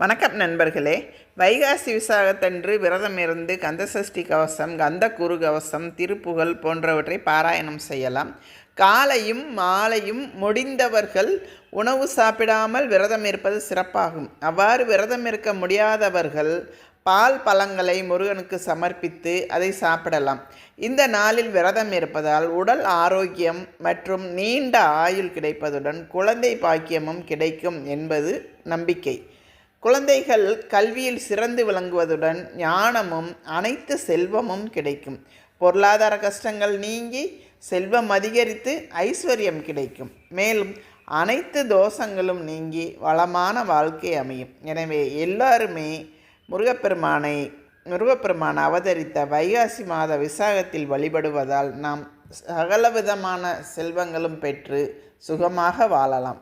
வணக்கம் நண்பர்களே. வைகாசி விசாகத்தன்று விரதம் இருந்து கந்தசஷ்டி கவசம் கந்த கவசம் திருப்புகழ் போன்றவற்றை பாராயணம் செய்யலாம். காலையும் மாலையும் முடிந்தவர்கள் உணவு சாப்பிடாமல் விரதம் இருப்பது சிறப்பாகும். அவ்வாறு விரதம் இருக்க முடியாதவர்கள் பால் பழங்களை முருகனுக்கு சமர்ப்பித்து அதை சாப்பிடலாம். இந்த நாளில் விரதம் இருப்பதால் உடல் ஆரோக்கியம் மற்றும் நீண்ட ஆயுள் கிடைப்பதுடன் குழந்தை பாக்கியமும் கிடைக்கும் என்பது நம்பிக்கை. குழந்தைகள் கல்வியில் சிறந்து விளங்குவதுடன் ஞானமும் அனைத்து செல்வமும் கிடைக்கும். பொருளாதார கஷ்டங்கள் நீங்கி செல்வம் அதிகரித்து ஐஸ்வர்யம் கிடைக்கும். மேலும் அனைத்து தோஷங்களும் நீங்கி வளமான வாழ்க்கை அமையும். எனவே எல்லாருமே முருகப்பெருமானை முருகப்பெருமான் அவதரித்த வைகாசி மாத விசாகத்தில் வழிபடுவதால் நாம் சகலவிதமான செல்வங்களும் பெற்று சுகமாக வாழலாம்.